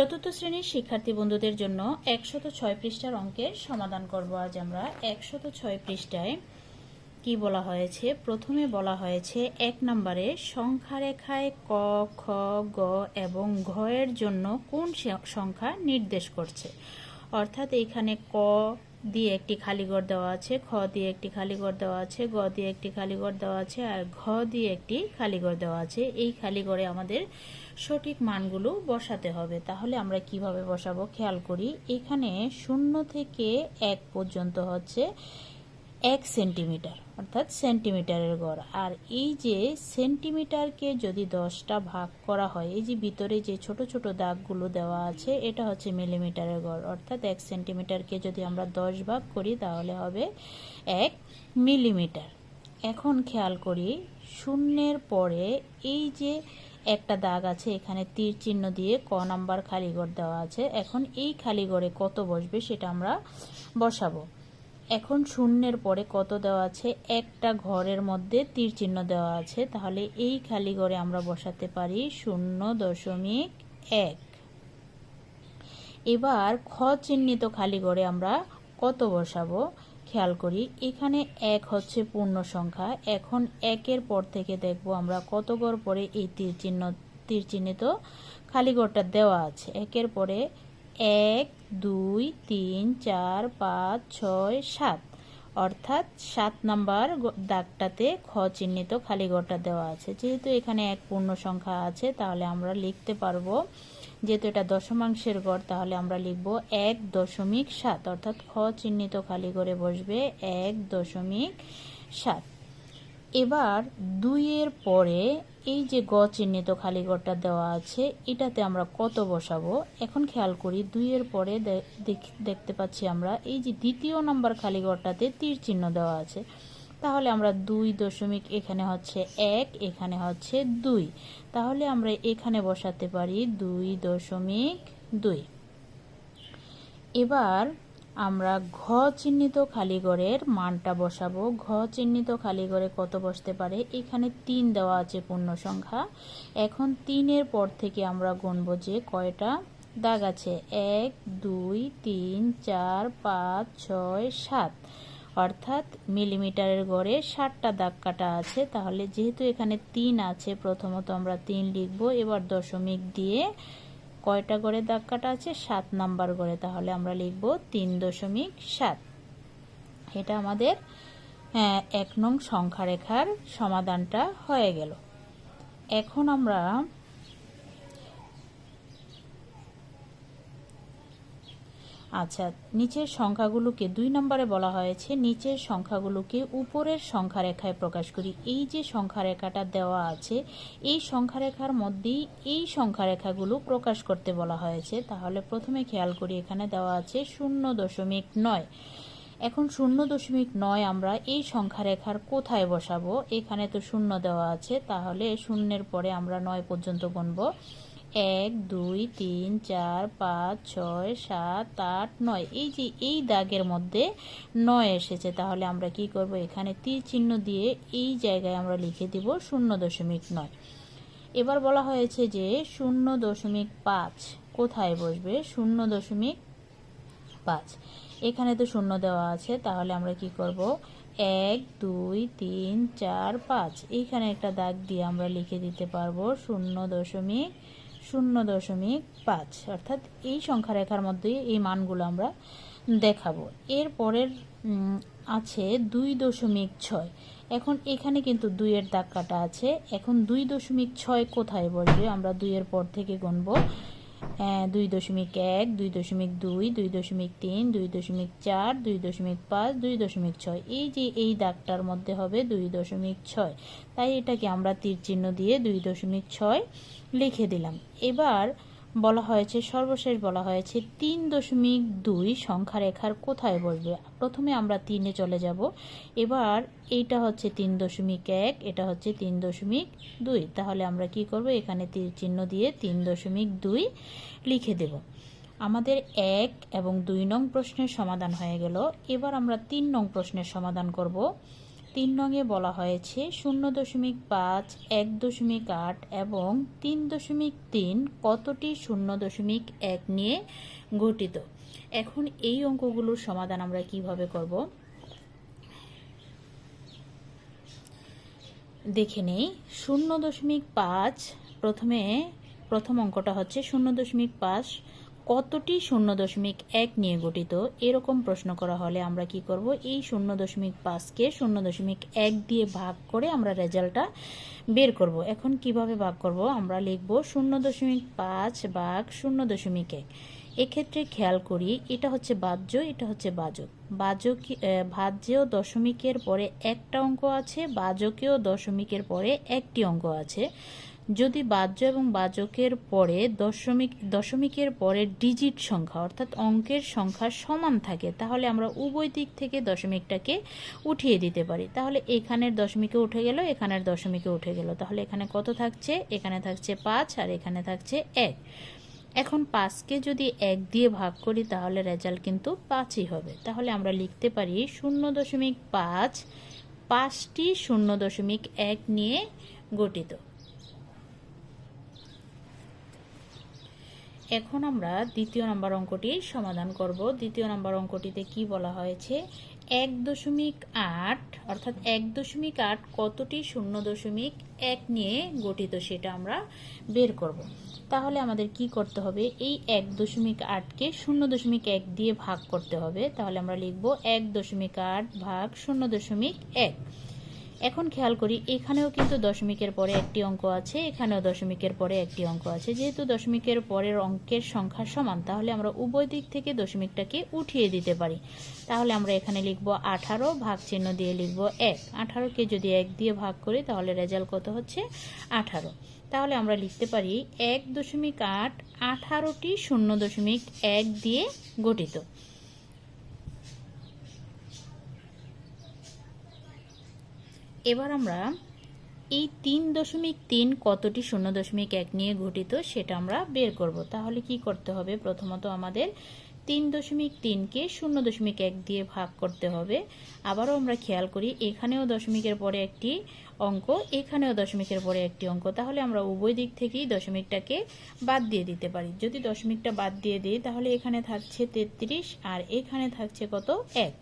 চতুর্থ শ্রেণির শিক্ষার্থী বন্ধুদের জন্য একশত ছয় পৃষ্ঠার অঙ্কের সমাধান করব আজ আমরা। একশত ছয় পৃষ্ঠায় কি বলা হয়েছে? প্রথমে বলা হয়েছে এক নম্বরে সংখ্যা রেখায় ক, খ, গ এবং ঘ এর জন্য কোন সংখ্যা নির্দেশ করছে? অর্থাৎ এখানে ক দিয়ে একটি খালি ঘর দেওয়া আছে, খ দিয়ে একটি খালি ঘর দেওয়া আছে, গ দিয়ে একটি খালি ঘর দেওয়া আছে, আর ঘ দিয়ে একটি খালি ঘর দেওয়া আছে। এই খালি ঘরে আমাদের সঠিক মানগুলো বসাতে হবে। তাহলে আমরা কীভাবে বসাবো? খেয়াল করি, এখানে শূন্য থেকে এক পর্যন্ত হচ্ছে। এক সেন্টিমিটার অর্থাৎ সেন্টিমিটারের গড়। আর এই যে সেন্টিমিটারকে যদি দশটা ভাগ করা হয়, এই যে ভিতরে যে ছোট ছোট দাগগুলো দেওয়া আছে, এটা হচ্ছে মিলিমিটারের গড়। অর্থাৎ এক সেন্টিমিটারকে যদি আমরা দশ ভাগ করি, তাহলে হবে এক মিলিমিটার এখন খেয়াল করি, শূন্যের পরে এই যে একটা দাগ আছে, এখানে তীর চিহ্ন দিয়ে ক নাম্বার খালিগড় দেওয়া আছে। এখন এই খালিগড়ে কত বসবে, সেটা আমরা বসাবো। এখন শূন্যের পরে কত দেওয়া আছে? একটা ঘরের মধ্যে তীর চিহ্ন দেওয়া আছে। তাহলে এই খালি ঘরে আমরা বসাতে পারি শূন্য দশমিক এক। এবার খ চিহ্নিত খালি ঘরে আমরা কত বসাবো? খেয়াল করি, এখানে এক হচ্ছে পূর্ণ সংখ্যা। এখন একের পর থেকে দেখব আমরা কত গড় পরে এই তীর চিহ্ন তীর চিহ্নিত খালি ঘরটা দেওয়া আছে। একের পরে এক, দুই, তিন, চার, পাঁচ, ছয়, সাত। অর্থাৎ সাত নাম্বার দাগটাতে খ চিহ্নিত খালি ঘরটা দেওয়া আছে। যেহেতু এখানে এক পূর্ণ সংখ্যা আছে, তাহলে আমরা লিখতে পারব, যেহেতু এটা দশমাংশের গড় তাহলে আমরা লিখব এক দশমিক সাত। অর্থাৎ খ চিহ্নিত খালি ঘরে বসবে এক দশমিক সাত। এবার দুইয়ের পরে এই যে গ চিহ্নিত খালি ঘরটা দেওয়া আছে, এটাতে আমরা কত বসাবো? এখন খেয়াল করি, দুইয়ের পরে দেখতে পাচ্ছি আমরা, এই যে দ্বিতীয় নাম্বার খালি ঘরটাতে তীর চিহ্ন দেওয়া আছে। তাহলে আমরা দুই দশমিক, এখানে হচ্ছে এক, এখানে হচ্ছে দুই। তাহলে আমরা এখানে বসাতে পারি দুই দশমিক দুই। এবার আমরা ঘ চিহ্নিত খালিগড়ের মানটা বসাবো। ঘ চিহ্নিত খালিগড়ে কত বসতে পারে? এখানে তিন দেওয়া আছে পূর্ণ সংখ্যা এখন তিনের পর থেকে আমরা গুনবো যে কয়টা দাগ আছে। এক, দুই, তিন, চার, পাঁচ, ছয়, সাত। অর্থাৎ মিলিমিটারের গড়ে ষাটটা দাগ কাটা আছে। তাহলে যেহেতু এখানে তিন আছে, প্রথমত আমরা তিন লিখব। এবার দশমিক দিয়ে কয়টা গড়ে দাগ কাটা আছে? সাত নাম্বার গড়ে। তাহলে আমরা লিখব তিন দশমিক সাত। এটা আমাদের এক নং সংখ্যা রেখার সমাধানটা হয়ে গেল। এখন আমরা আচ্ছা নিচের সংখ্যাগুলোকে দুই নম্বরে বলা হয়েছে। নিচের সংখ্যাগুলোকে উপরের সংখ্যা রেখায় প্রকাশ করি। এই যে সংখ্যা রেখাটা দেওয়া আছে, এই সংখ্যা রেখার মধ্যেই এই সংখ্যা রেখাগুলো প্রকাশ করতে বলা হয়েছে। তাহলে প্রথমে খেয়াল করি, এখানে দেওয়া আছে শূন্য দশমিক নয়। এখন শূন্য দশমিক নয় আমরা এই সংখ্যা রেখার কোথায় বসাবো? এখানে তো শূন্য দেওয়া আছে, তাহলে শূন্যের পরে আমরা নয় পর্যন্ত গুনবো। এক, দুই, তিন, চার, পাঁচ, ছয়, সাত, আট, নয়। এই যে এই দাগের মধ্যে নয় এসেছে, তাহলে আমরা কি করব? এখানে তীর চিহ্ন দিয়ে এই জায়গায় আমরা লিখে দিব শূন্য দশমিক নয়। এবার বলা হয়েছে যে শূন্য দশমিক পাঁচ কোথায় বসবে? শূন্য দশমিক পাঁচ। এখানে তো শূন্য দেওয়া আছে, তাহলে আমরা কি করব? এক, দুই, তিন, চার, পাঁচ। এইখানে একটা দাগ দিয়ে আমরা লিখে দিতে পারব শূন্য দশমিক শূন্য দশমিক পাঁচ। অর্থাৎ এই সংখ্যা রেখার মধ্যে এই মানগুলো আমরা দেখাবো। এর পরের আছে দুই দশমিক ছয়। এখন এখানে কিন্তু দুইয়ের দাগ কাটা আছে। এখন দুই দশমিক ছয় কোথায় বসবে? আমরা দুইয়ের পর থেকে গুনবো। দুই দশমিক এক, দুই দশমিক দুই দুই দশমিক তিন, দুই দশমিক চার, দুই দশমিক পাঁচ, দুই দশমিক ছয়। এই যে এই দাগটার মধ্যে হবে দুই দশমিক ছয়। তাই এটাকে আমরা তীর চিহ্ন দিয়ে দুই দশমিক ছয় লিখে দিলাম। এবার বলা হয়েছে, সর্বশেষ বলা হয়েছে, তিন দশমিক দুই সংখ্যা রেখার কোথায় বসবে? প্রথমে আমরা তিনে চলে যাব। এবার এইটা হচ্ছে তিন দশমিক এক, এটা হচ্ছে তিন দশমিক দুই। তাহলে আমরা কি করব? এখানে তীর চিহ্ন দিয়ে তিন দশমিক দুই লিখে দেব। আমাদের এক এবং দুই নং প্রশ্নের সমাধান হয়ে গেল। এবার আমরা তিন নং প্রশ্নের সমাধান করব। তিন নঙে বলা হয়েছে শূন্য দশমিক পাঁচ, এক দশমিক আট এবং তিন দশমিক তিন কতটি শূন্য দশমিক এক নিয়ে গঠিত? এখন এই অঙ্কগুলোর সমাধান আমরা কীভাবে করব? দেখে নেই। শূন্য দশমিক পাঁচ, প্রথমে প্রথম অঙ্কটা হচ্ছে শূন্য দশমিক পাঁচ কতটি শূন্য দশমিক এক নিয়ে গঠিত? এরকম প্রশ্ন করা হলে আমরা কি করব? এই শূন্য দশমিক পাঁচকে শূন্য দশমিক এক দিয়ে ভাগ করে আমরা রেজাল্টটা বের করব। এখন কীভাবে ভাগ করব? আমরা লিখব শূন্য দশমিক পাঁচ ভাগ শূন্য দশমিক এক। এক্ষেত্রে খেয়াল করি, এটা হচ্ছে বাহ্য, এটা হচ্ছে বাজক বাজক ভাজ্যেও দশমিকের পরে একটা অঙ্ক আছে বাজকেও দশমিকের পরে একটি অঙ্ক আছে। যদি বাহ্য এবং বাজকের পরে দশমিক, দশমিকের পরে ডিজিট সংখ্যা, অর্থাৎ অঙ্কের সংখ্যা সমান থাকে, তাহলে আমরা উভয় দিক থেকে দশমিকটাকে উঠিয়ে দিতে পারি। তাহলে এখানের দশমিকে উঠে গেল, এখানের দশমিকে উঠে গেল। তাহলে এখানে কত থাকছে? এখানে থাকছে পাঁচ আর এখানে থাকছে এক। এখন পাঁচকে যদি এক দিয়ে ভাগ করি, তাহলে রেজাল্ট কিন্তু পাঁচই হবে। তাহলে আমরা লিখতে পারি শূন্য দশমিক পাঁচ, পাঁচটি শূন্য দশমিক এক নিয়ে গঠিত। এখন আমরা দ্বিতীয় নম্বর অঙ্কটি সমাধান করব। দ্বিতীয় নম্বর অঙ্কটিতে কি বলা হয়েছে? এক দশমিক আট, অর্থাৎ এক দশমিক আট কতটি শূন্য দশমিক এক নিয়ে গঠিত সেটা আমরা বের করব। তাহলে আমাদের কি করতে হবে? এই এক দশমিক আটকে শূন্য দশমিক এক দিয়ে ভাগ করতে হবে। তাহলে আমরা লিখব এক দশমিক আট ভাগ শূন্য দশমিক এক। এখন খেয়াল করি, এখানেও কিন্তু দশমিকের পরে একটি অঙ্ক আছে, এখানেও দশমিকের পরে একটি অঙ্ক আছে। যেহেতু দশমিকের পরের অঙ্কের সংখ্যা সমান, তাহলে আমরা উভয় দিক থেকে দশমিকটাকে উঠিয়ে দিতে পারি। তাহলে আমরা এখানে লিখব আঠারো ভাগ চিহ্ন দিয়ে লিখব এক। আঠারোকে যদি এক দিয়ে ভাগ করি, তাহলে রেজাল্ট কত হচ্ছে? আঠারো। তাহলে আমরা লিখতে পারি এক দশমিক আট, আঠারোটি শূন্য দশমিক এক দিয়ে গঠিত। এবার আমরা এই তিন দশমিক তিন কতটি শূন্য দশমিক এক নিয়ে গঠিত সেটা আমরা বের করব। তাহলে কি করতে হবে? প্রথমত আমাদের তিন দশমিক তিনকে শূন্য দশমিক এক দিয়ে ভাগ করতে হবে। আবারও আমরা খেয়াল করি, এখানেও দশমিকের পরে একটি অঙ্ক, এখানেও দশমিকের পরে একটি অঙ্ক। তাহলে আমরা উভয় দিক থেকেই দশমিকটাকে বাদ দিয়ে দিতে পারি। যদি দশমিকটা বাদ দিয়ে দিই, তাহলে এখানে থাকছে তেত্রিশ আর এখানে থাকছে কত? এক।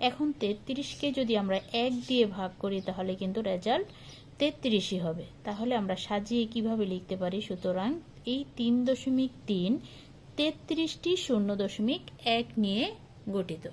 এখন তেত্রিশকে যদি আমরা এক দিয়ে ভাগ করি, তাহলে কিন্তু রেজাল্ট তেত্রিশই হবে। তাহলে আমরা সাজিয়ে কীভাবে লিখতে পারি? সুতরাং এই তিন দশমিক তিন তেত্রিশটি শূন্য দশমিক এক নিয়ে গঠিত।